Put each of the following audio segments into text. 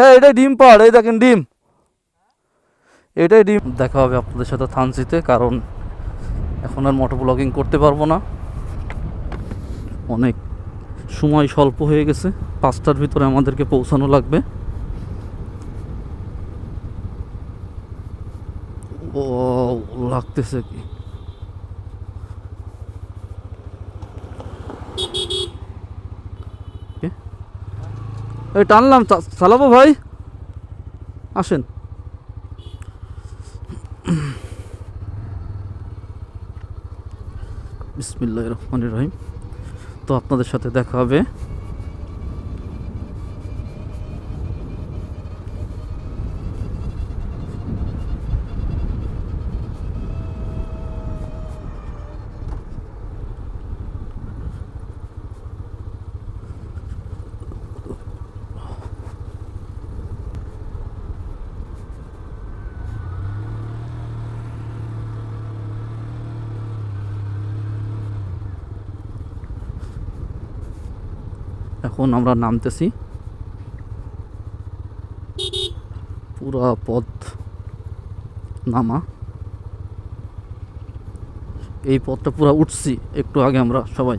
হ্যাঁ এটাই ডিম পাড়, এই দেখেন ডিম। এটাই ডিম। দেখা হবে আপনাদের সাথে থানচিতে কারণ এখন আর মোটো ব্লগিং করতে পারব না। অনেক সময় স্বল্প হয়ে গেছে, পাঁচটার ভিতরে আমাদেরকে পৌঁছানো লাগবে। ও, লাগতেছে কে? এই টানলাম চালাবো ভাই। আসেন। বিসমিল্লাহ রহমান রহিম। তো আপনাদের সাথে দেখা হবে। এখন আমরা নামতেছি। পুরা পথ নামা। এই পথটা পুরা উঠছি একটু আগে আমরা সবাই।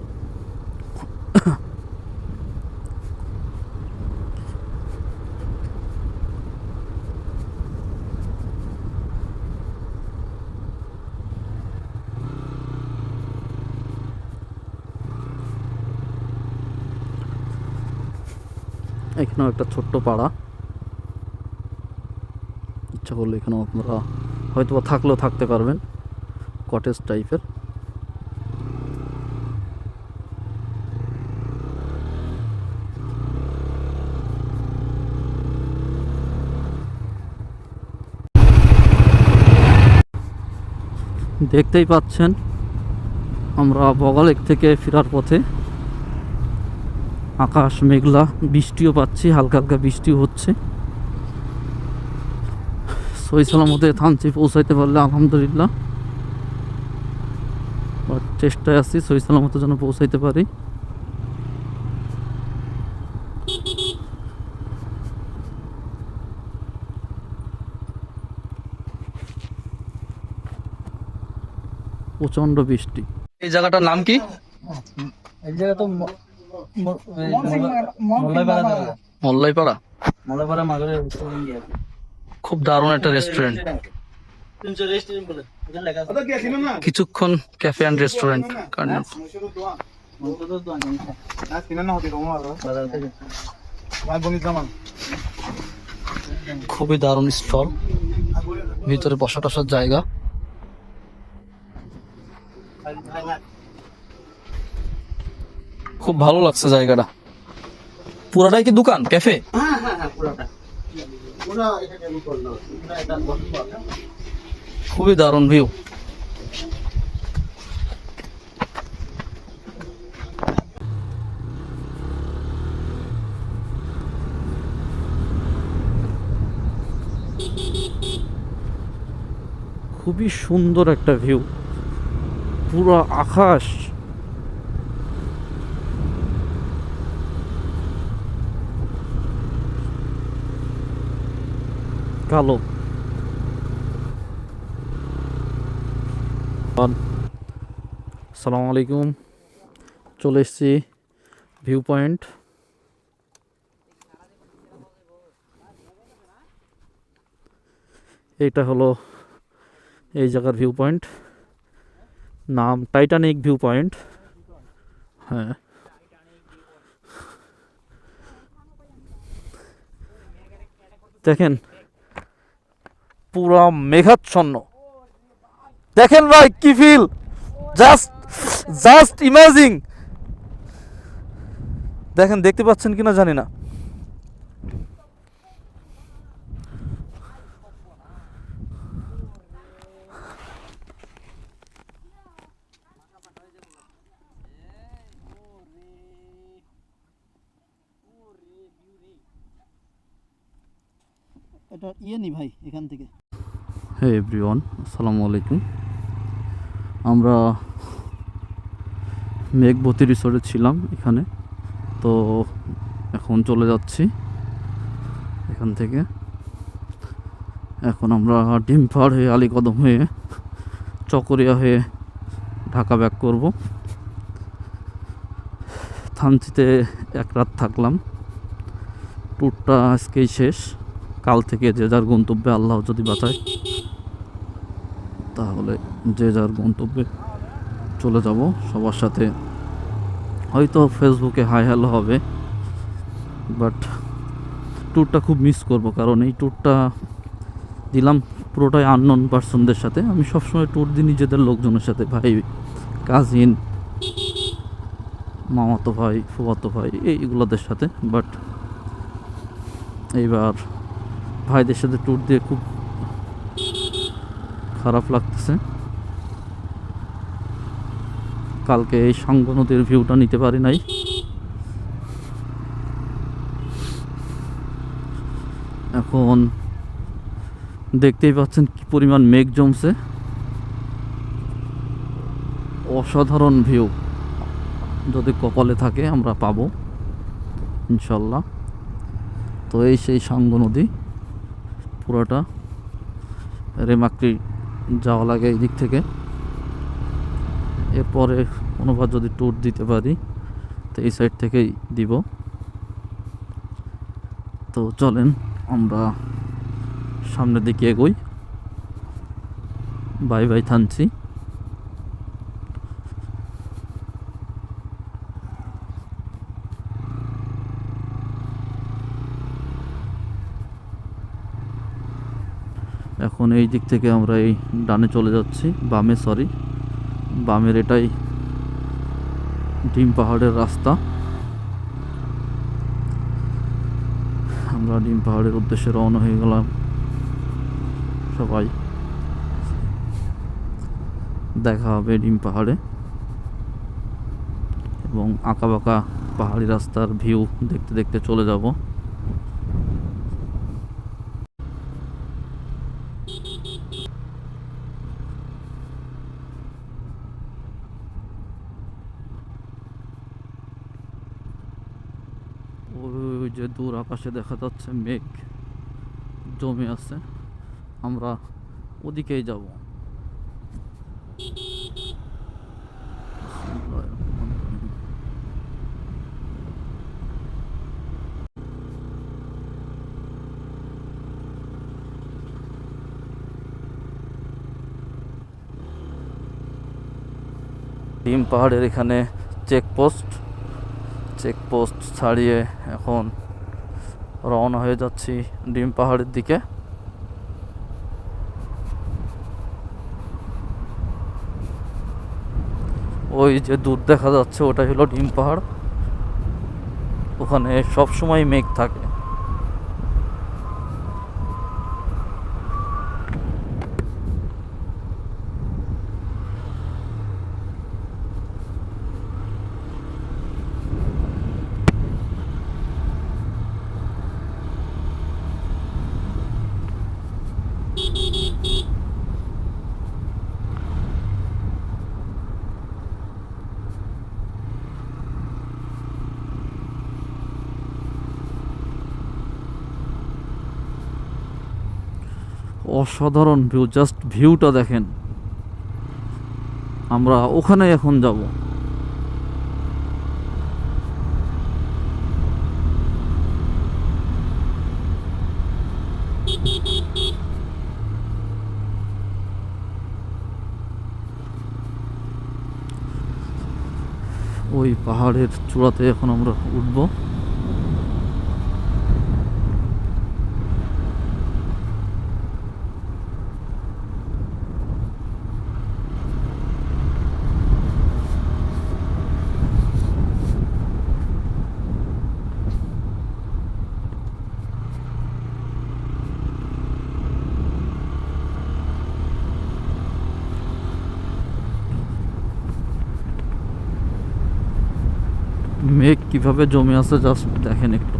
এখানেও একটা ছোট্ট পাড়া। ইচ্ছা করলে এখানেও আপনারা হয়তো বা থাকলেও থাকতে পারবেন কটেজ টাইপের দেখতেই পাচ্ছেন, আমরা বগালেক থেকে ফেরার পথে। আকাশ মেঘলা বৃষ্টিও পাচ্ছি হালকা হালকা বৃষ্টিও হচ্ছে। সই সালামতে থানচি পৌঁছাইতে পারলে আলহামদুলিল্লাহ। চেষ্টায় আছি সই সালামতে যেন পৌঁছাইতে পারি। প্রচণ্ড বৃষ্টি। এই জায়গাটার নাম কি? এই জায়গা তো মল্লাইপাড়া। মল্লাইপাড়া আছে। খুব দারুণ একটা রেস্টুরেন্ট কিছুক্ষণ ক্যাফে অ্যান্ড রেস্টুরেন্ট। খুবই দারুণ স্টল ভিতরে বসা টসার জায়গা খুব ভালো লাগছে জায়গাটা। পুরাটাই কি দোকান ক্যাফে? হ্যাঁ হ্যাঁ হ্যাঁ পুরোটা। খুবই দারুণ ভিউ খুবই সুন্দর একটা ভিউ পুরো আকাশ। কালো আসসালামু আলাইকুম। চলে এসেছি ভিউ পয়েন্ট এইটা হলো এই জায়গার ভিউ পয়েন্ট নাম টাইটানিক ভিউ পয়েন্ট হ্যাঁ। দেখেন পুরা মেঘাচ্ছন্ন। দেখেন ভাই, কি ফিল জাস্ট জাস্ট ইমাজিং দেখেন, দেখতে পাচ্ছেন কিনা জানি না। এটা ইয়ে নি ভাই, এখান থেকে। হে এভরিওয়ান আসসালামু আলাইকুম। আমরা মেঘবতী রিসোর্টে ছিলাম এখানে। তো এখন চলে যাচ্ছি এখান থেকে। এখন আমরা ডিমপাড় হয়ে, আলীকদম হয়ে, চকরিয়া হয়ে ঢাকা ব্যাক করব। থানচিতে এক রাত থাকলাম। ট্যুরটা আজকেই শেষ। কাল থেকে যে যার গন্তব্যে, আল্লাহ যদি বাঁচায়। তাহলে যে যার গন্তব্যে চলে যাব সবার সাথে। হয়তো ফেসবুকে হাই হ্যালো হবে বাট ট্যুরটা খুব মিস করব, কারণ এই ট্যুরটা দিলাম পুরোটাই আননোন পার্সনদের সাথে। আমি সবসময় ট্যুর দিই নিজেদের লোকজনের সাথে, ভাই কাজিন মামাতো ভাই, ফুফাতো ভাই এইগুলোদের সাথে বাট এইবার ভাইদের সাথে ট্যুর দিয়ে খুব খারাপ লাগতেছে। কালকে এই সাঙ্গ নদীর ভিউটা নিতে পারি নাই। এখন দেখতেই পাচ্ছেন কি পরিমাণ মেঘ জমছে। অসাধারণ ভিউ যদি কপালে থাকে, আমরা পাবো। ইনশাল্লাহ। তো এই সেই সাঙ্গ নদী, পুরোটা রেমাক্রি যাওয়া লাগে এই দিক থেকে। এরপরে কোনোবার যদি ট্যুর দিতে পারি, তো এই সাইড থেকেই দিব। তো চলেন, আমরা সামনের দিকে এগোই। Bye bye Thanchi. এখন এই দিক থেকে আমরা এই ডানে চলে যাচ্ছি, বামে সরি বামের এটাই ডিম পাহাড়ের রাস্তা। আমরা ডিম পাহাড়ের উদ্দেশ্যে রওনা হয়ে গেলাম সবাই। দেখা হবে ডিম পাহাড়ে। এবং আঁকা বাঁকা পাহাড়ি রাস্তার ভিউ দেখতে দেখতে চলে যাব ওই যে দূর আকাশে দেখা যাচ্ছে, মেঘ জমে আছে। আমরা ওদিকেই যাব। ডিম পাহাড়ের এখানে চেকপোস্ট চেকপোস্ট ছাড়িয়ে এখন রওনা হয়ে যাচ্ছি ডিম পাহাড়ের দিকে। ওই যে দূর দেখা যাচ্ছে, ওটাই হলো ডিম পাহাড়। ওখানে সবসময় মেঘ থাকে। অসাধারণ ভিউ জাস্ট ভিউটা দেখেন। আমরা ওখানে এখন যাব। ওই পাহাড়ের চূড়াতে এখন আমরা উঠবো। মেঘ কীভাবে জমে আছে জাস্ট দেখেন একটু।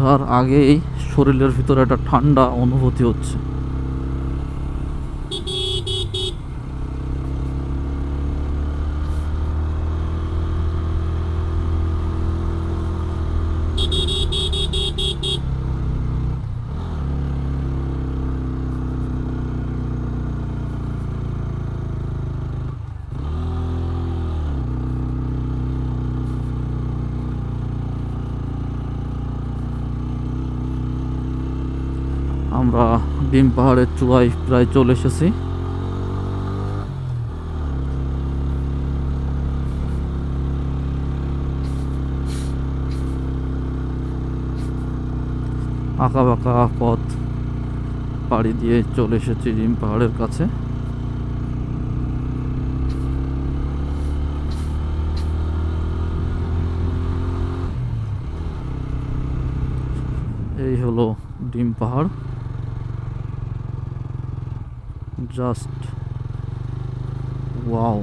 উঠার আগেই শরীরের ভিতরে একটা ঠান্ডা অনুভূতি হচ্ছে। আমরা ডিম পাহাড়ের চূড়ায় প্রায় চলে এসেছি। আঁকা বাঁকা পথ পাড়ি দিয়ে চলে এসেছি ডিম পাহাড়ের কাছে। এই হলো ডিম পাহাড়। জাস্ট ওয়াও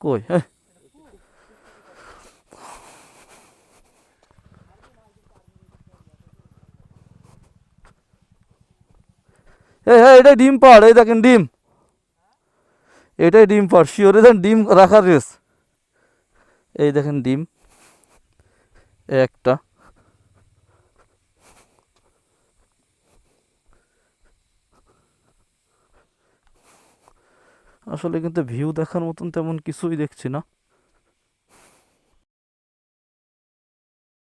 কই হ্যাঁ হ্যাঁ এটাই ডিম পাড়, এই দেখেন ডিম। এটাই ডিম পাড়, শিওরে দেন ডিম রাখার রেস এই দেখেন ডিম একটা। আসলে কিন্তু ভিউ দেখার মতন তেমন কিছুই দেখছি না।